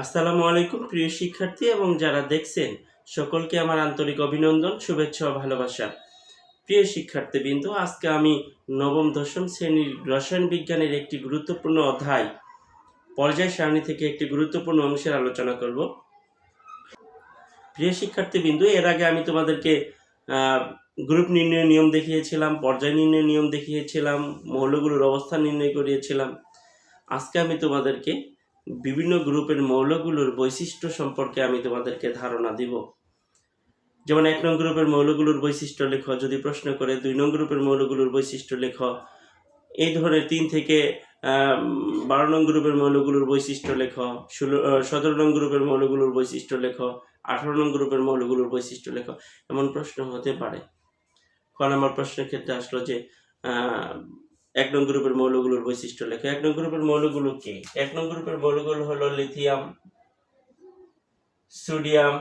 আসসালামু আলাইকুম, প্রিয় শিক্ষার্থী, এবং যারা দেখছেন, সকলকে আমার আন্তরিক অভিনন্দন, শুভেচ্ছা ও ভালোবাসা। প্রিয় শিক্ষার্থীবৃন্দ, আজকে আমি নবম, দশম শ্রেণির রসায়ন বিজ্ঞানের একটি গুরুত্বপূর্ণ অধ্যায়, পর্যায় সারণী থেকে একটি গুরুত্বপূর্ণ অংশের আলোচনা করব। প্রিয় শিক্ষার্থীবৃন্দ, এর আগে আমি তোমাদেরকে গ্রুপ নির্ণয় নিয়ম দেখিয়েছিলাম, পর্যায় নির্ণয় নিয়ম দেখিয়েছিলাম, মৌলগুলোর অবস্থান নির্ণয় করিয়েছিলাম। আজকে আমি তোমাদেরকে বিভিন্ন গ্রুপের মৌলগুলোর বৈশিষ্ট্য সম্পর্কে আমি তোমাদেরকে ধারণা দিব। যেমন এক নং গ্রুপের মৌলগুলোর বৈশিষ্ট্য লেখ, যদি প্রশ্ন করে দুই নং গ্রুপের মৌলগুলোর বৈশিষ্ট্য লেখ। এই ধরনের তিন থেকে বারো নং গ্রুপের মৌলগুলোর বৈশিষ্ট্য লেখ, ষোলো সতেরো নং গ্রুপের মৌলগুলোর বৈশিষ্ট্য লেখ, আঠারো নং গ্রুপের মৌলগুলোর বৈশিষ্ট্য লেখ, এমন প্রশ্ন হতে পারে। ক নম্বর প্রশ্নের ক্ষেত্রে আসলো যে এক নং গ্রুপের মৌলগুলোর বৈশিষ্ট্য লেখো। এক নং গ্রুপের মৌলগুলো কি? এক নং গ্রুপের মৌলগুলো হলো lithium, sodium,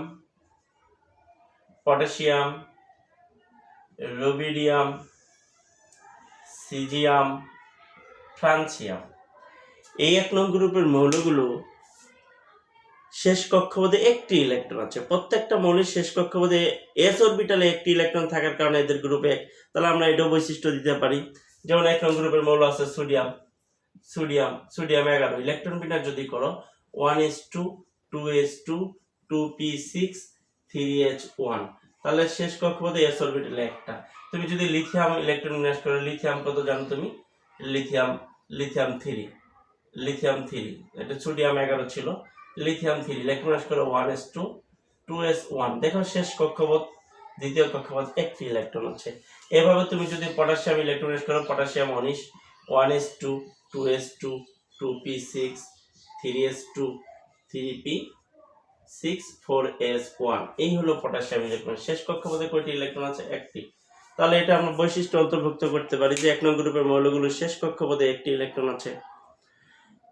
potassium, rubidium, caesium, francium. এই এক নং গ্রুপের মৌলগুলো শেষ কক্ষপথে একটি ইলেকট্রন আছে। প্রত্যেকটা মৌলের শেষ কক্ষপথে এস অরবিটালে একটি ইলেকট্রন থাকার কারণে এদের গ্রুপে তাহলে আমরা এটাও বৈশিষ্ট্য দিতে পারি। যেমন এক নং গ্রুপের মৌল আছে সোডিয়াম সোডিয়াম সোডিয়াম এগারো। ইলেকট্রন বিন্যাস যদি করো one S two two S two two P six three H one তাহলে শেষ কক্ষপথে এস অরবিটালে একটা। তুমি যদি লিথিয়াম ইলেকট্রন বিন্যাস করো লিথিয়াম কত জানো তুমি? Lithium lithium three lithium three এটা সোডিয়াম এগারো ছিল লিথিয়াম থ্রি ইলেকট্রন বিন্যাস করো one S two two S one দেখো শেষ কক্ষপথ। দ্বিতীয় কক্ষপথ একটি ইলেকট্রন আছে। এভাবে তুমি যদি পটাশিয়াম ইলেকট্রন করো পটাশিয়াম উনিশ one S two two S two two P six three S two three P six four S one এই হলো পটাশিয়াম ইলেকট্রন শেষ কক্ষপথে কয়টি ইলেকট্রন আছে? একটি। তাহলে এটা আমরা বৈশিষ্ট্য অন্তর্ভুক্ত করতে পারি যে এক নং গ্রুপের মৌলগুলোর শেষ কক্ষপথে একটি ইলেকট্রন আছে।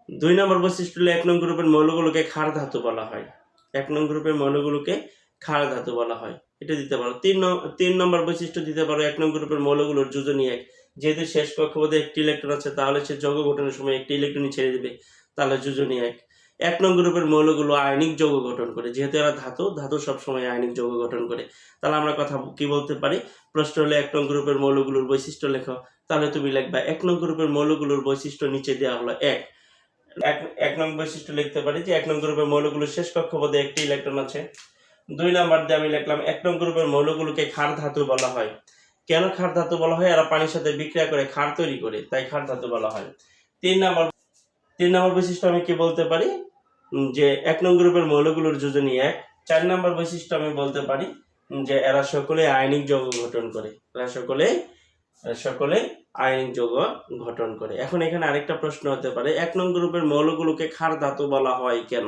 দুই নম্বর বৈশিষ্ট্য হলো এক নং গ্রুপের মৌলগুলোকে ক্ষার ধাতু বলা হয়। এক নং গ্রুপের মৌলগুলোকে ক্ষার ধাতু বলা হয়। এটা দিতে পারো। তিন তিন নম্বর বৈশিষ্ট্য দিতে পারো, এক নম্বর গ্রুপের মৌলগুলোর যোজনী এক। যেহেতু শেষ কক্ষপথে একটি ইলেকট্রন আছে, তাহলে সে যৌগ গঠনের সময় একটি ইলেকট্রনই ছেড়ে দেবে, তাহলে যোজনী এক। এক নং গ্রুপের মৌলগুলো আয়নিক যৌগ গঠন করে। যেহেতু এরা ধাতু ধাতু সবসময় আয়নিক যৌগ গঠন করে। তাহলে আমরা কথা কি বলতে পারি? প্রশ্ন হলে, এক নং গ্রুপের মৌলগুলোর বৈশিষ্ট্য লেখো। তাহলে তুমি লিখবা, এক নং গ্রুপের মৌলগুলোর বৈশিষ্ট্য নিচে দেওয়া হলো এক। এক এক নং বৈশিষ্ট্য লিখতে পারি যে, এক নং গ্রুপের মৌলগুলোর শেষ কক্ষপথে একটি ইলেকট্রন আছে। দুই নাম্বার দিয়ে আমি লিখলাম, এক নং গ্রুপের মৌলগুলোকে ক্ষার ধাতু বলা হয়। কেন ক্ষার ধাতু বলা হয়? এরা পানির সাথে বিক্রিয়া করে ক্ষার তৈরি করে, তাই ক্ষার ধাতু বলা হয়। তিন নাম্বার, তিন নম্বর বৈশিষ্ট্য আমি কি বলতে পারি? যে এক নং গ্রুপের মৌলগুলোর যোজনী এক। চার নম্বর বৈশিষ্ট্য আমি বলতে পারি যে এরা সকলে আয়নিক যৌগ গঠন করে। এরা সকলে সকলে আয়নিক যৌগ গঠন করে। এখন এখানে আরেকটা প্রশ্ন হতে পারে, এক নং গ্রুপের মৌলগুলোকে ক্ষার ধাতু বলা হয় কেন?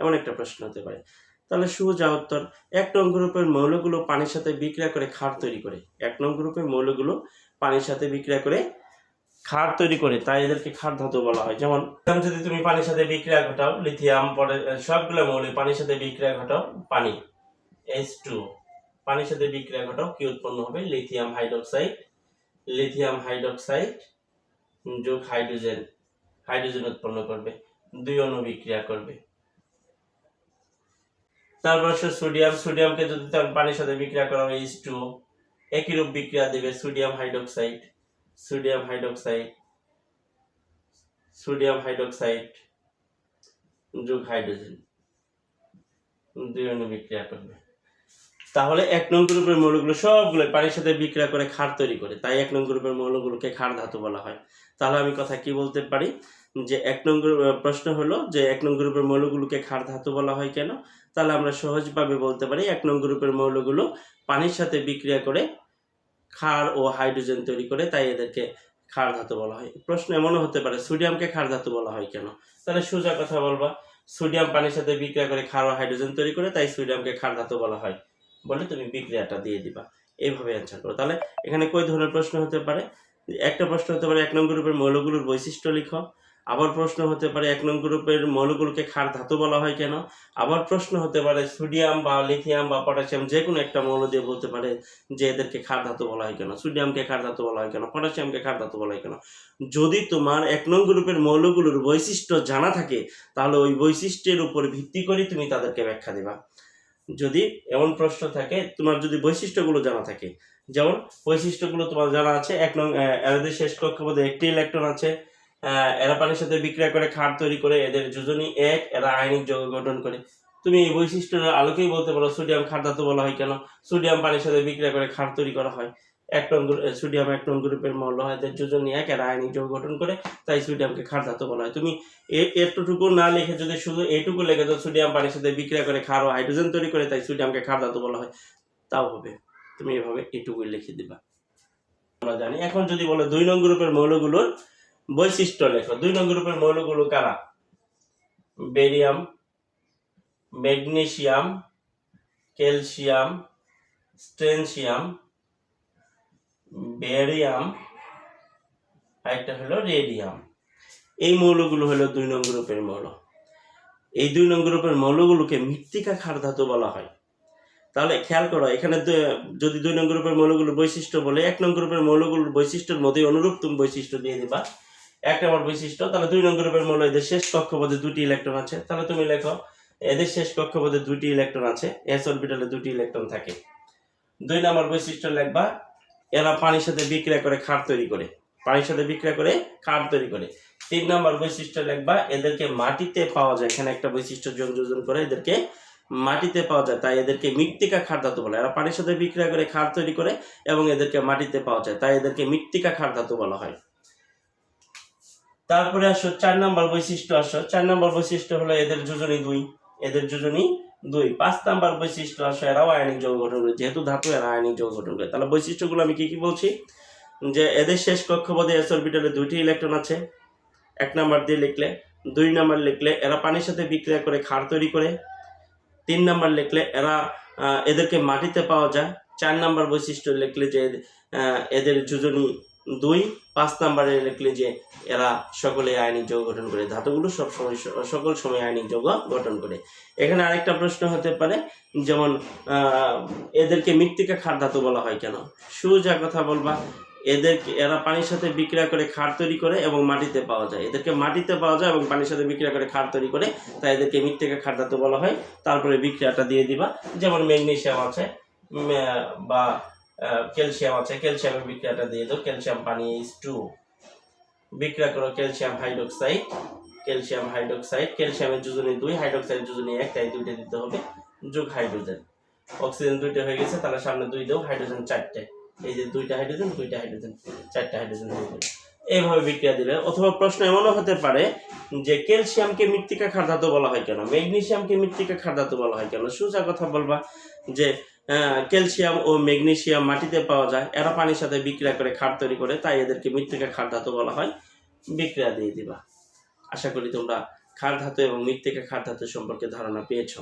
এমন একটা প্রশ্ন হতে পারে। তাহলে সোজা উত্তর। এক নং গ্রুপের মৌলগুলো পানির সাথে বিক্রিয়া করে ক্ষার তৈরি করে। এক নং গ্রুপের মৌলগুলো পানির সাথে বিক্রিয়া করে ক্ষার তৈরি করে। তাই এদেরকে ক্ষার ধাতু বলা হয়। যেমন যদি তুমি পানির সাথে বিক্রিয়া ঘটাও, লিথিয়াম, পরে সবগুলো মৌল পানির সাথে বিক্রিয়া ঘটাও, পানি এইচ টু পানির সাথে বিক্রিয়া ঘটাও, কি উৎপন্ন হবে? লিথিয়াম হাইড্রোক্সাইড লিথিয়াম হাইড্রোক্সাইড যোগ হাইড্রোজেন। হাইড্রোজেন উৎপন্ন করবে। দুই অণু বিক্রিয়া করবে। তারপর সে সোডিয়াম, সোডিয়ামকে যদি তার পানির সাথে বিক্রিয়া করা হয় টু একই রূপ বিক্রিয়া দেবে sodium hydroxide sodium hydroxide sodium hydroxide যোগ হাইড্রোজেন। দুই অণু বিক্রিয়া করবে। তাহলে এক নং গ্রুপের মৌলগুলো সবগুলো পানির সাথে বিক্রিয়া করে ক্ষার তৈরি করে, তাই এক নং গ্রুপের মৌলগুলোকে ক্ষার ধাতু বলা হয়। তাহলে আমি কথা কি বলতে পারি? যে এক নং প্রশ্ন হলো যে এক নং গ্রুপের মৌলগুলোকে ক্ষার ধাতু বলা হয় কেন? তাহলে আমরা সহজভাবে বলতে পারি এক নং গ্রুপের মৌলগুলো পানির সাথে বিক্রিয়া করে ক্ষার ও হাইড্রোজেন তৈরি করে তাই এদেরকে ক্ষার ধাতু বলা হয়। প্রশ্ন এমনও হতে পারে, সোডিয়ামকে ক্ষার ধাতু বলা হয় কেন? তাহলে সোজা কথা বলবা, সোডিয়াম পানির সাথে বিক্রিয়া করে ক্ষার ও হাইড্রোজেন তৈরি করে তাই সোডিয়ামকে ক্ষার ধাতু বলা হয় বলে তুমি বিক্রিয়াটা দিয়ে দিবা। এইভাবে অ্যান্সার করো। তাহলে এখানে কই ধরনের প্রশ্ন হতে পারে? একটা প্রশ্ন হতে পারে, এক নম্বর গ্রুপের মৌলগুলোর বৈশিষ্ট্য লিখো। আবার প্রশ্ন হতে পারে, এক নং গ্রুপের মৌলগুলোকে ক্ষার ধাতু বলা হয় কেন? আবার প্রশ্ন হতে পারে, সোডিয়াম বা লিথিয়াম বা পটাশিয়াম যে কোনো একটা মৌল দিয়ে বলতে পারে যে এদেরকে ক্ষার ধাতু বলা হয় কেন? সোডিয়ামকে ক্ষার ধাতু বলা হয় কেন? পটাশিয়ামকে ক্ষার ধাতু বলা হয় কেন? যদি তোমার এক নং গ্রুপের মৌলগুলোর বৈশিষ্ট্য জানা থাকে, তাহলে ওই বৈশিষ্ট্যের উপর ভিত্তি করে তুমি তাদেরকে ব্যাখ্যা দিবা। যদি এমন প্রশ্ন থাকে, তোমার যদি বৈশিষ্ট্যগুলো জানা থাকে, যেমন বৈশিষ্ট্যগুলো তোমার জানা আছে, এক নং এদের শেষ কক্ষপথে একটি ইলেকট্রন আছে এরা পানির সাথে বিক্রিয়া করে ক্ষার তৈরি করে, এদের যোজনী এক, এরা আয়নিক যৌগ গঠন করে। তুমি এই বৈশিষ্ট্যের আলোকেই বলতে পারো, সোডিয়াম ক্ষার ধাতু বলা হয় কেন? সোডিয়াম পানির সাথে বিক্রিয়া করে ক্ষার তৈরি করা হয়। এক নং সোডিয়াম এক নং গ্রুপের মৌল হয়, এদের যোজনী এক, এরা আয়নিক যৌগ গঠন করে, তাই সোডিয়ামকে ক্ষার ধাতু বলা হয়। তুমি এতটুকু না লিখে যদি শুধু এইটুকু লেখে দাও সোডিয়াম পানির সাথে বিক্রিয়া করে, খার ও হাইড্রোজেন তৈরি করে, তাই সোডিয়ামকে ক্ষার ধাতু বলা হয়। তাও হবে। তুমি এভাবে এটুকুই লিখে দিবা। আমরা জানি। এখন যদি বলো দুই নং গ্রুপের মৌলগুলোর বৈশিষ্ট্য লেখো। দুই নং গ্রুপের মৌলগুলো কারা? Barium, magnesium, calcium, strontium, barium আরেকটা হলো রেডিয়াম। এই মৌলগুলো হলো দুই নং গ্রুপের মৌল। এই দুই নং গ্রুপের মৌলগুলোকে মৃত্তিকা ক্ষার ধাতু বলা হয়। তাহলে খেয়াল করো, এখানে যদি দুই নং গ্রুপের মৌলগুলোর বৈশিষ্ট্য বলে, এক নং গ্রুপের মৌলগুলোর বৈশিষ্ট্যের মধ্যে অনুরূপ তুমি বৈশিষ্ট্য দিয়ে দিবা। এক নম্বর বৈশিষ্ট্য, তাহলে দুই নং গ্রুপের মৌল এদের শেষ কক্ষপথে দুটি ইলেকট্রন আছে। তাহলে তুমি লেখো, এদের শেষ কক্ষপথে দুটি ইলেকট্রন আছে এস অরবিটালে দুটি ইলেকট্রন থাকে। দুই নম্বর বৈশিষ্ট্য লিখবা, এরা পানির সাথে বিক্রিয়া করে ক্ষার তৈরি করে, পানির সাথে বিক্রিয়া করে ক্ষার তৈরি করে। তিন নম্বর বৈশিষ্ট্য লিখবা, এদেরকে মাটিতে পাওয়া যায়, এখানে একটা বৈশিষ্ট্য সংযোজন করে, এদেরকে মাটিতে পাওয়া যায়, তাই এদেরকে মৃত্তিকা খার ধাতু বলে। এরা পানির সাথে বিক্রিয়া করে খার তৈরি করে এবং এদেরকে মাটিতে পাওয়া যায়, তাই এদেরকে মৃত্তিকা খার ধাতু বলা হয়। তারপরে আসো, চার নাম্বার বৈশিষ্ট্য আসো। চার নাম্বার বৈশিষ্ট্য হলো এদের যোজনী দুই। এদের যোজনী দুই। পাঁচ নাম্বার বৈশিষ্ট্য আসো এরাও আয়নিক যৌগ গঠন করে যেহেতু ধাতু এরা আয়নিক যৌগ গঠন করে তাহলে বৈশিষ্ট্যগুলো আমি কি কি বলছি? যে এদের শেষ কক্ষপথে এস অরবিটালে দুইটি ইলেকট্রন আছে। এক নাম্বার দিয়ে লিখলে, দুই নাম্বার লিখলে এরা পানির সাথে বিক্রিয়া করে ক্ষার তৈরি করে। তিন নাম্বার লিখলে এরা এদেরকে মাটিতে পাওয়া যায়। চার নাম্বার বৈশিষ্ট্য লিখলে যে এদের যোজনী দুই, পাঁচ নাম্বারে লিখলে যে এরা সকলে আয়নিক যৌগ গঠন করে, ধাতুগুলো সব সময় সকল সময় আয়নিক যৌগ গঠন করে। এখানে আরেকটা প্রশ্ন হতে পারে, যেমন এদেরকে মৃত্তিকা খার ধাতু বলা হয় কেন? সুজা কথা বলবা, এদেরকে, এরা পানির সাথে বিক্রিয়া করে খার তৈরি করে এবং মাটিতে পাওয়া যায়। এদেরকে মাটিতে পাওয়া যায় এবং পানির সাথে বিক্রিয়া করে খার তৈরি করে, তাই এদেরকে মৃত্তিকা খার ধাতু বলা হয়। তারপরে বিক্রিয়াটা দিয়ে দিবা, যেমন ম্যাগনেসিয়াম আছে বা ক্যালসিয়াম আছে, ক্যালসিয়ামের বিক্রিয়াটা দিয়ে দাও, ক্যালসিয়াম পানি ইস টু বিক্রিয়া করো ক্যালসিয়াম হাইড্রোক্সাইড ক্যালসিয়াম হাইড্রোক্সাইড, ক্যালসিয়ামের যোজনী দুই, হাইড্রোক্সাইড যোজনী এক, তাই দুইটা দিতে হবে, যোগ হাইড্রোজেন। অক্সিজেন দুইটা হয়ে গেছে, তাহলে সামনে দুই দেও, হাইড্রোজেন চারটে। এই যে দুইটা হাইড্রোজেন দুইটা হাইড্রোজেন, চারটা হাইড্রোজেন হয়ে গেল এইভাবে বিক্রিয়া দিলে। অথবা প্রশ্ন এমনও হতে পারে যে ক্যালসিয়ামকে মৃত্তিকা ক্ষার ধাতু বলা হয় কেন? ম্যাগনেসিয়ামকে মৃত্তিকা ক্ষার ধাতু বলা হয় কেন? সোজা কথা বলবা যে ক্যালসিয়াম ও ম্যাগনেসিয়াম মাটিতে পাওয়া যায়, এরা পানির সাথে বিক্রিয়া করে, খার তৈরি করে, তাই এদেরকে মৃত্তিকা ক্ষার ধাতু বলা হয়। বিক্রিয়া দিয়ে দিবা। আশা করি তোমরা খার ধাতু এবং মৃত্তিকা খার ধাতু সম্পর্কে ধারণা পেয়েছ।